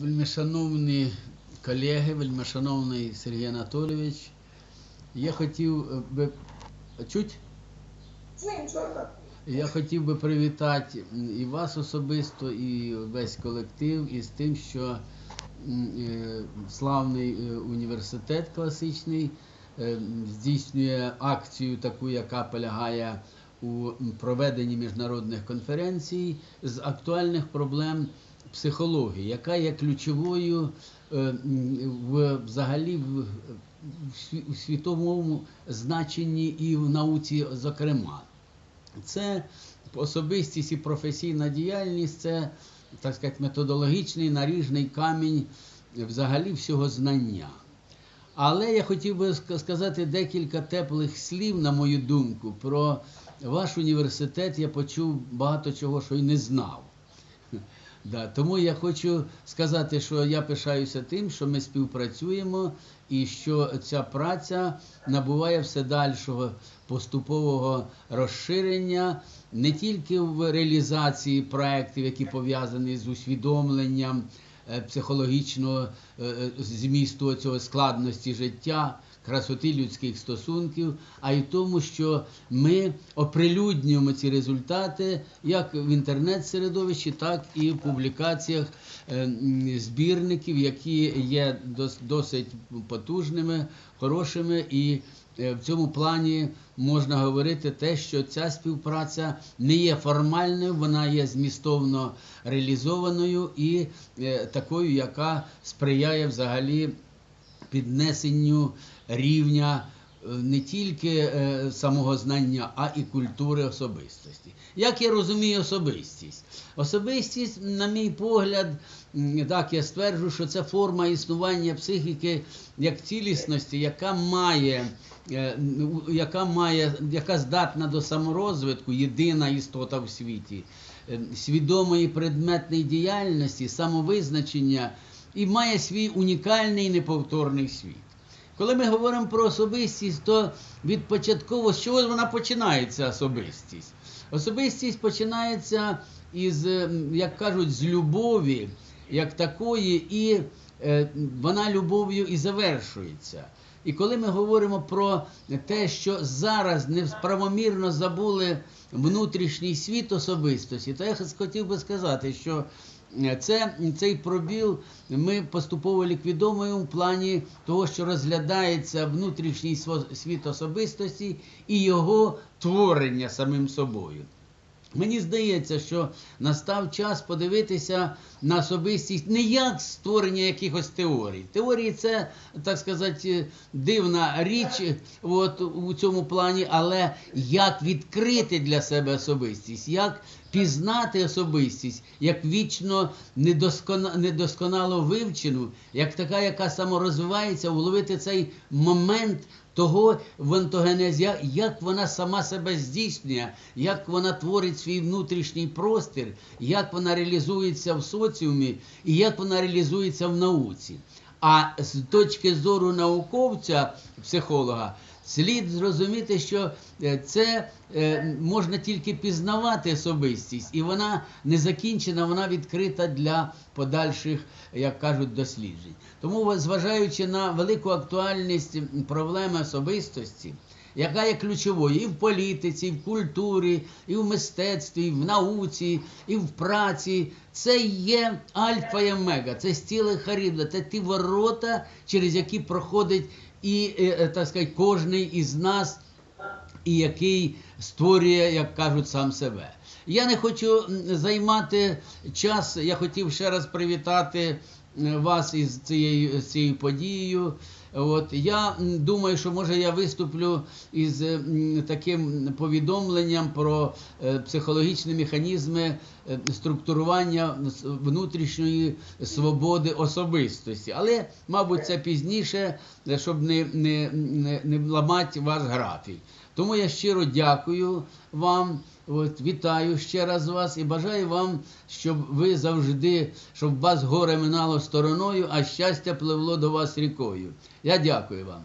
Вельмишановні колеги, вельмишановний Сергій Анатолійович, я хотів би чуть? Я хотів би привітати і вас особисто, і весь колектив із тим, що е, славний е, університет класичний е, здійснює акцію, таку, яка полягає у проведенні міжнародних конференцій з актуальних проблем психології, яка є ключовою е, в взагалі в, в світовому значенні і в науці, зокрема. Це особистість і професійна діяльність, це, так сказати, методологічний наріжний камінь взагалі всього знання. Але я хотів би сказати декілька теплих слів, на мою думку, про ваш університет. Я почув багато чого, що й не знав. Да, тому я хочу сказати, що я пишаюся тим, що ми співпрацюємо і що ця праця набуває все дальшого поступового розширення не тільки в реалізації проєктів, які пов'язані з усвідомленням е, психологічного е, е, змісту цього складності життя, красоти людських стосунків, а й тому, що ми оприлюднюємо ці результати як в інтернет-середовищі, так і в публікаціях е, збірників, які є досить потужними, хорошими. І е, в цьому плані можна говорити те, що ця співпраця не є формальною, вона є змістовно реалізованою і е, такою, яка сприяє взагалі піднесенню рівня е, не тільки е, самого знання, а і культури особистості. Як я розумію особистість? Особистість, на мій погляд, так я стверджую, що це форма існування психіки як цілісності, яка має, е, яка має, яка здатна до саморозвитку, єдина істота в світі, свідомої предметної діяльності, самовизначення і має свій унікальний неповторний світ. Коли ми говоримо про особистість, то від початково з чого вона починається особистість? Особистість починається із, як кажуть, з любові, як такої, і вона любов'ю і завершується. І коли ми говоримо про те, що зараз несправомірно забули внутрішній світ особистості, то я хотів би сказати, що це, цей пробіл ми поступово ліквідовуємо в плані того, що розглядається внутрішній світ особистості і його творення самим собою. Мені здається, що настав час подивитися на особистість не як створення якихось теорій. Теорії це, так сказати, дивна річ от, у цьому плані, але як відкрити для себе особистість, як пізнати особистість, як вічно недоскона- недосконало вивчену, як така, яка саморозвивається, вловити цей момент того в антогенезі, як- як вона сама себе здійснює, як вона творить свій внутрішній простір, як вона реалізується в соціумі і як вона реалізується в науці. А з точки зору науковця, психолога, слід зрозуміти, що е, це е, можна тільки пізнавати особистість, і вона не закінчена, вона відкрита для подальших, як кажуть, досліджень. Тому, зважаючи на велику актуальність проблеми особистості, яка є ключовою і в політиці, і в культурі, і в мистецтві, і в науці, і в праці. Це є альфа і омега, це стіле харібда, це ті ворота, через які проходить і, е, е, так сказати, кожний із нас, і який створює, як кажуть, сам себе. Я не хочу займати час. Я хотів ще раз привітати вас із цією, з цією подією. От я думаю, що може я виступлю із е, таким повідомленням про е, психологічні механізми е, структурування внутрішньої свободи особистості. Але, мабуть, це пізніше, е, щоб не, не, не, не ламати ваш графік. Тому я щиро дякую вам. От, вітаю ще раз вас і бажаю вам, щоб ви завжди, щоб вас горе минало стороною, а щастя пливло до вас рікою. Я дякую вам.